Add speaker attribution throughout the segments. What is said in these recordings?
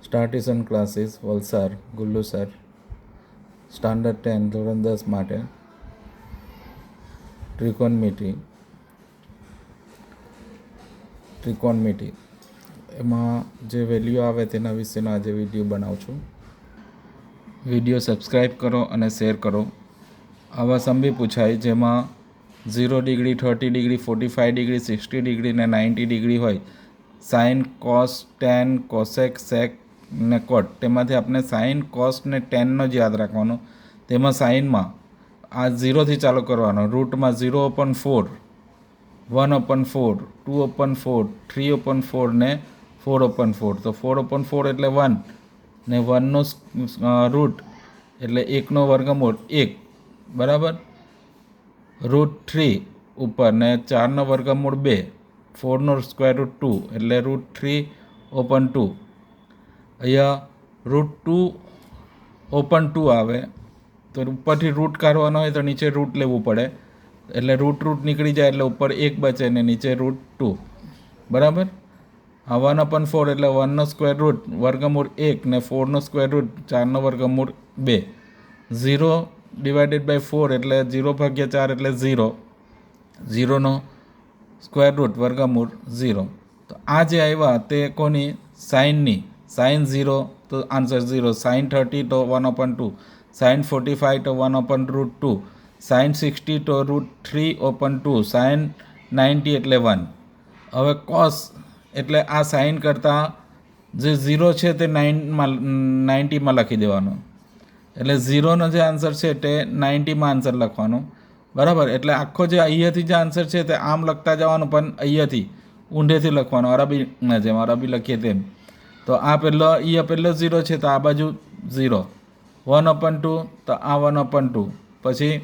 Speaker 1: Start tuition classes Valsad Gullu sir standard ten ધોરણ દસ માટે ત્રિકોણમિતિ ત્રિકોણમિતિ એમાં જે વેલ્યુ આવે તેના વિશેનો આજે વીડિયો બનાવું છું વીડિયો સબસ્ક્રાઈબ કરો અને શેર કરો આવા બી પૂછાય જેમાં zero degree, thirty degree, forty five degree, sixty degree ને નાઇન્ટી ડિગ્રી હોય. Sine, cos, tan, cosec, sec ને કોટ. તેમાંથી આપણે સાઇન, કોસ ને ટેનનો જ યાદ રાખવાનો. તેમાં સાઇનમાં આ ઝીરોથી ચાલુ કરવાનો. રૂટમાં zero upon four, one upon four, two upon four, three upon four ને ફોર ઓપન ફોર. તો ફોર ઓપન ફોર એટલે વન ને વનનો રૂટ એટલે એકનો વર્ગમૂળ એક. બરાબર? રૂટ થ્રી ઉપર ને ચારનો વર્ગમૂળ બે ફોરનો સ્ક્વેર રૂટ ટુ એટલે રૂટ થ્રી ઓપન ટુ અહીંયા રૂટ ટુ ઓપન ટુ આવે, તો ઉપરથી રૂટ કાઢવાનો હોય તો નીચે રૂટ લેવું પડે. એટલે રૂટ રૂટ નીકળી જાય એટલે ઉપર એક બચે ને નીચે રૂટ ટુ બરાબર? આ વન અપન ફોર એટલે વનનો સ્ક્વેર રૂટ વર્ગમૂળ એક ને ફોરનો સ્ક્વેર રૂટ ચારનો વર્ગમૂળ બે. ઝીરો ડિવાઇડેડ બાય ફોર એટલે ઝીરો ભાગ્યા ચાર એટલે ઝીરો ઝીરોનો સ્ક્વેર રૂટ વર્ગમૂળ ઝીરો તો આ જે આવ્યા તે કોની? સાઇનની સાઇન ઝીરો તો આન્સર ઝીરો સાઇન થર્ટી તો one upon two sine forty five તો one upon root two sine sixty તો root three upon two sine ninety એટલે વન હવે કોસ એટલે આ સાઇન કરતાં જે ઝીરો છે તે નાઇનમાં નાઇન્ટીમાં લખી દેવાનો. એટલે ઝીરોનો જે આન્સર છે તે નાઇન્ટીમાં આન્સર લખવાનો. બરાબર? એટલે આખો જે અહીંયાથી જે આન્સર છે તે આમ લખતા જવાનું, પણ અહીંયાથી ઊંધેથી લખવાનું અરબીના જેમ, અરબી લખીએ તેમ. તો આ પહેલો, અહીંયા પહેલો ઝીરો છે, તો આ બાજુ ઝીરો. વન અપન ટુ, તો આ વન અપન ટુ. પછી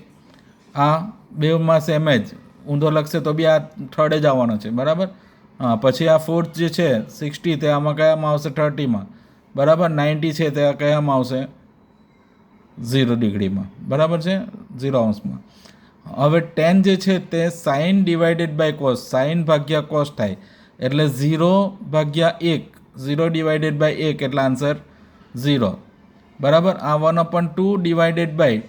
Speaker 1: આ બેમાં સેમ જ, ઊંધો લખશે તો બી આ થર્ડે જ આવવાનો છે, બરાબર? હા, પછી આ ફોર્થ જે છે સિક્સટી તે આમાં કયામાં આવશે? થર્ટીમાં બરાબર? નાઇન્ટી છે, તે કયામાં આવશે? ઝીરો ડિગ્રીમાં. બરાબર છે? ઝીરો અંશમાં. હવે ટેન જે છે તે sine divided by cos sine ભાગ્યા કોસ થાય. એટલે ઝીરો ભાગ્યા એક. ઝીરો ડિવાઇડેડ બાય એક એટલે આન્સર ઝીરો. બરાબર? આ one upon two divided by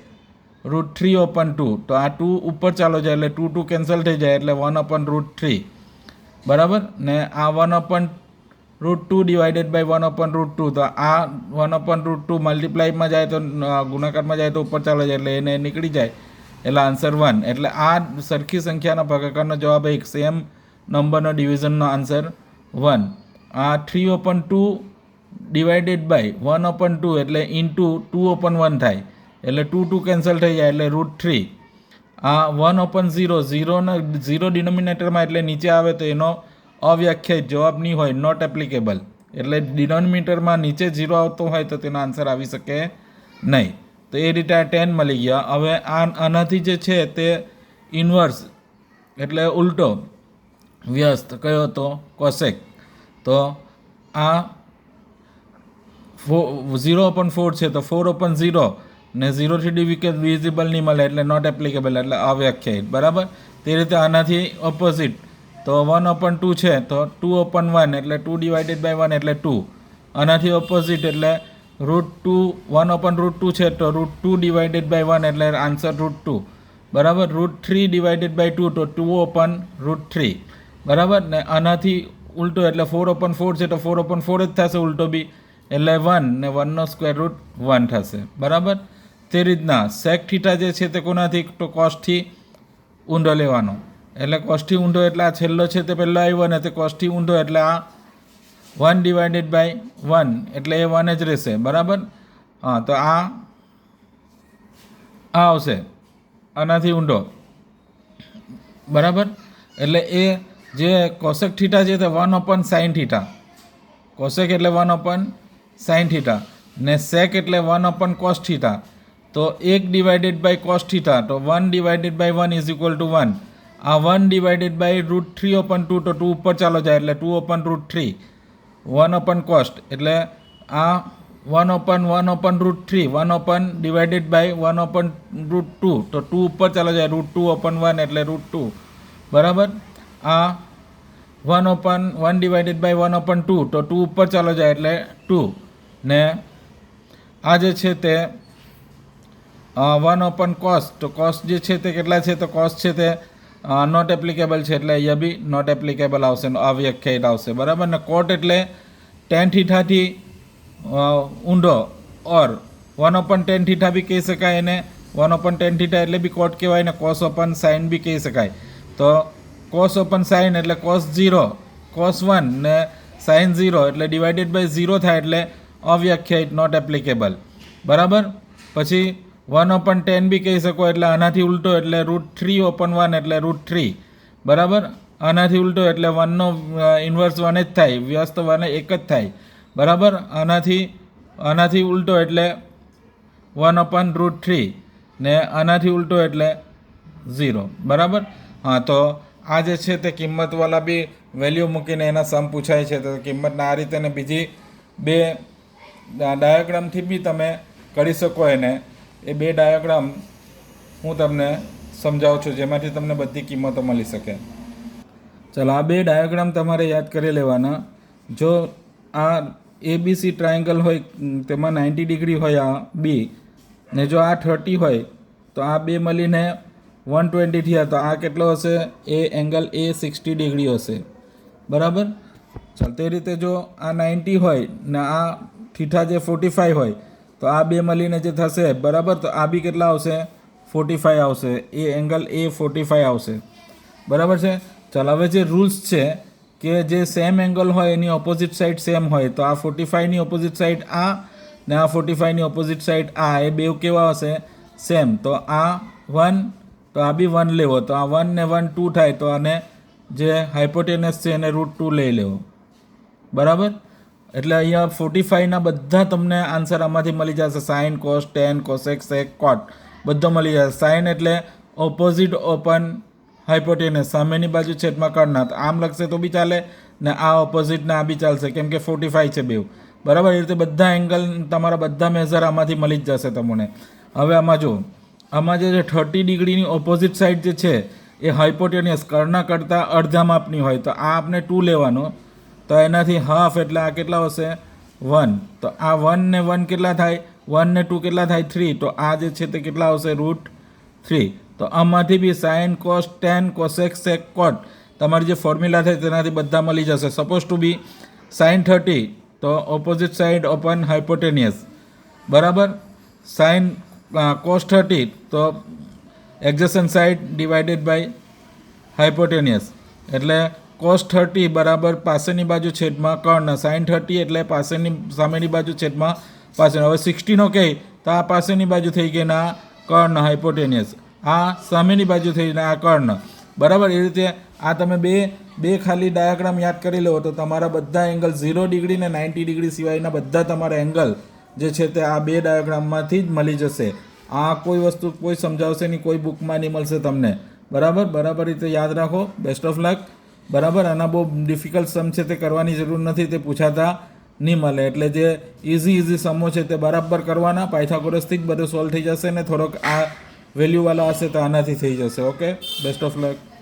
Speaker 1: root three upon two. તો આ ટુ ઉપર ચાલો જાય એટલે ટુ ટુ કેન્સલ થઈ જાય એટલે વન અપન રૂટ થ્રી. બરાબર? ને આ one upon root two divided by one upon root two તો આ વન અપન રૂટ ટુ મલ્ટીપ્લાયમાં જાય તો ગુણાકારમાં જાય તો ઉપર ચાલે જાય એટલે એને નીકળી જાય. એટલે આન્સર વન એટલે આ સરખી સંખ્યાના ભાગાકારનો જવાબ એક. સેમ નંબરનો ડિવિઝનનો આન્સર વન આ three upon two divided by one upon two એટલે ઇન્ટુ ટુ ઓપન વન થાય. એટલે ટુ ટુ કેન્સલ થઈ જાય, એટલે રૂટ થ્રી આ વન ઓપન ઝીરો ઝીરોના ઝીરો ડિનોમિનેટરમાં એટલે નીચે આવે તો એનો અવ્યાખ્યાયિત જવાબ નહીં હોય નોટ એપ્લિકેબલ એટલે ડિનોમિનેટરમાં નીચે ઝીરો આવતો હોય તો તેનો આન્સર આવી શકે નહીં. તો એ રીતે આ ટેન મળી ગયા. હવે આ આનાથી જે છે તે ઇન્વર્સ એટલે ઉલટો, વ્યસ્ત કયો હતો કોસેક તો આ ફો ઝીરો ઓપન ફોર છે, તો ફોર ઓપન ઝીરો ને ઝીરોથી ડિવિકેટ વિઝિબલ નહીં મળે, એટલે નોટ એપ્લિકેબલ એટલે અવ્યાખ્યાયિત. બરાબર? તે રીતે આનાથી ઓપોઝિટ તો વન ઓપન ટુ છે, તો ટુ ઓપન વન એટલે ટુ ડિવાઇડેડ બાય વન એટલે ટુ આનાથી ઓપોઝિટ એટલે root two one upon root two છે, તો root two divided by one એટલે આન્સર રૂટ ટુ બરાબર? Root three divided by two તો ટુ ઓપન રૂટ થ્રી બરાબર? ને આનાથી ઉલટો એટલે ફોર ઓપન ફોર છે, તો ફોર ઓપન ફોર જ થશે ઉલટો બી. એટલે વન ને વનનો સ્ક્વેર રૂટ વન થશે. બરાબર? તે રીતના સેક થીટા જે છે તે કોનાથી, તો કોસ્ટથી ઊંધો લેવાનો. એટલે કોસ્ટથી ઊંધો એટલે આ છેલ્લો છે તે પહેલો આવ્યો ને તે કોસ્ટથી ઊંધો એટલે આ વન ડિવાઇડેડ બાય વન એટલે એ વન જ રહેશે, બરાબર? હા, તો આ આ આવશે, આનાથી ઊંડો બરાબર? એટલે એ જે કોશેક થીટા છે તે one upon sine theta cosec એટલે વન ઓપન સાઇન થીટા ને સેક એટલે વન ઓપન કોસ થીટા તો એક ડિવાઇડેડ બાય કોસ થીટા તો one divided by one is equal to one આ one divided by root three upon two તો two ઉપર ચાલો જાય એટલે two upon root three one upon cos એટલે આ one upon one upon root three one upon divided by one upon root two તો two ઉપર ચાલો જાય રૂટ ટુ ઓપન વન એટલે રૂટ ટુ બરાબર? આ one upon one divided by one upon two તો ટુ ઉપર ચાલો જાય એટલે ટુ ને આ જે છે તે વન ઓપન કોસ્ટ તો કોસ્ટ જે છે તે કેટલા છે? તો કોસ્ટ છે તે નોટ એપ્લિકેબલ છે એટલે અહીંયા બી નોટ એપ્લિકેબલ આવશે અવ્યાખ્યાયિત આવશે. બરાબર? ને કોટ એટલે ટેન થીઠાથી ઊંડો or one upon tan theta બી કહી શકાય એને. વન ઓપન ટેન થીઠા એટલે બી કોટ કહેવાય ને કોસ ઓપન સાઇન બી કહી શકાય. તો કોસ ઓપન સાઇન એટલે કોસ ઝીરો કોસ વન ને સાઇન ઝીરો એટલે ડિવાઇડેડ બાય ઝીરો થાય એટલે અવ્યાખ્યાયિત નોટ એપ્લિકેબલ બરાબર? પછી વન ઓપન ટેન બી કહી શકો એટલે આનાથી ઉલટો એટલે રૂટ થ્રી ઓપન વન એટલે રૂટ થ્રી બરાબર? આનાથી ઉલટો એટલે વનનો ઇન્વર્સ વન જ થાય. વ્યસ્ત વન એક જ થાય. બરાબર? આનાથી આનાથી ઉલટો એટલે વન અપન રૂટ થ્રી ને આનાથી ઉલટો એટલે ઝીરો બરાબર? હા, તો આ જે છે તે કિંમતવાળા બી વેલ્યુ મૂકીને એના સમ પૂછાય છે. તો કિંમતના આ રીતે બીજી બે ડાયાગ્રામથી બી તમે કરી શકો એને. એ બે ડાયાગ્રામ હું તમને સમજાવું છું, જેમાંથી તમને બધી કિંમતો મળી શકે. ચાલો, આ બે ડાયાગ્રામ તમારે યાદ કરી લેવાના. જો આ એબીસી ટ્રાયેંગલ હોય તેમાં નાઇન્ટી ડિગ્રી હોય આ બી ને જો આ થર્ટી હોય, તો આ બે મળીને વન ટ્વેન્ટી થયા, તો આ કેટલો હશે? એ એંગલ એ સિક્સટી ડિગ્રી હશે. બરાબર? ચાલ, તે રીતે જો આ નાઇન્ટી હોય, ને આ થીઠા જે ફોર્ટી ફાઈવ હોય તો આ બે મળીને જે થશે, બરાબર? તો આ બી કેટલા આવશે? ફોર્ટી ફાઈવ આવશે. એ એંગલ એ ફોર્ટી ફાઈવ આવશે. બરાબર છે? ચાલ, હવે જે રૂલ્સ છે કે જે સેમ એંગલ હોય, એની ઓપોઝિટ સાઈડ સેમ હોય, તો આ ફોર્ટી ફાઈવની ઓપોઝિટ સાઈડ આ ને આ ફોર્ટી ફાઈવની ઓપોઝિટ સાઈડ આ, એ બે કેવા હશે? સેમ તો આ વન તો આ બી વન લેવો. તો આ વન ને વન ટુ થાય, તો આને જે હાઇપોટેનસ છે, એને રૂટ ટુ લઈ લેવો. બરાબર? એટલે અહીંયા ફોર્ટી ફાઈવના બધા તમને આન્સર આમાંથી મળી જશે. Sine cos tan cosec sec cot બધો મળી જશે. સાઇન એટલે ઓપોઝિટ ઓપન હાઇપોટેનસ સામેની બાજુ છેદમાં કરનાર આમ લખશે તો બી ચાલે ને આ ઓપોઝિટને આ બી ચાલશે. કેમ કે ફોર્ટી ફાઈવ છે બેવ બરાબર? એ રીતે બધા એંગલ તમારા બધા મેઝર આમાંથી મળી જ જશે તમને. હવે આમાં જો આમાં જે થર્ટી ડિગ્રીની ઓપોઝિટ સાઇડ જે છે, એ હાઇપોટેનિયસ કર્ણ કરતાં અડધા માપની હોય. તો આ આપણે ટુ લેવાનો. તો એનાથી હાફ એટલે આ કેટલા હશે? વન તો આ વન ને વન કેટલા થાય? વન ને ટુ કેટલા થાય? થ્રી તો આ જે છે તે કેટલા આવશે? રૂટ થ્રી તો આમાંથી બી sine cos tan cosec sec cot તમારી જે ફોર્મ્યુલા થાય તેનાથી બધા મળી જશે. Suppose to be sine thirty તો ઓપોઝિટ સાઇડ ઓપન હાઇપોટેનિયસ બરાબર? સાઇન કોસ થર્ટી તો adjacent side divided by hypotenuse એટલે કોસ થર્ટી બરાબર પાસેની બાજુ છેદમાં કર્ણ. સાઇન થર્ટી એટલે પાસેની સામેની બાજુ છેદમાં પાસે હવે સિક્સટીનો કહે, તો આ પાસેની બાજુ થઈ ગઈ ને કર્ણ હાઇપોટેનિયસ આ સામેની બાજુ થઈ ને આ કર્ણ. બરાબર? એ રીતે આ તમે બે બે ખાલી ડાયાગ્રામ યાદ કરી લો, તો તમારા બધા એંગલ ઝીરો ડિગ્રી ને નાઇન્ટી ડિગ્રી સિવાયના બધા તમારા એંગલ જે છે તે આ બે ડાયાગ્રામમાંથી જ મળી જશે. આ કોઈ વસ્તુ કોઈ સમજાવશે નહીં, કોઈ બુકમાં નહીં મળશે તમને. બરાબર? બરાબર રીતે યાદ રાખો. બેસ્ટ ઓફ લક બરાબર, આના બહુ ડિફિકલ્ટ સમ છે તે કરવાની જરૂર નથી, તે પૂછાતા નહીં મળે. એટલે જે ઇઝી ઇઝી સમો છે તે બરાબર કરવાના, પાયથાગોરસથી જ બધું સોલ્વ થઈ જશે ને થોડોક આ વેલ્યુવાળા હશે તો આનાથી થઈ જશે ઓકે બેસ્ટ ઓફ લક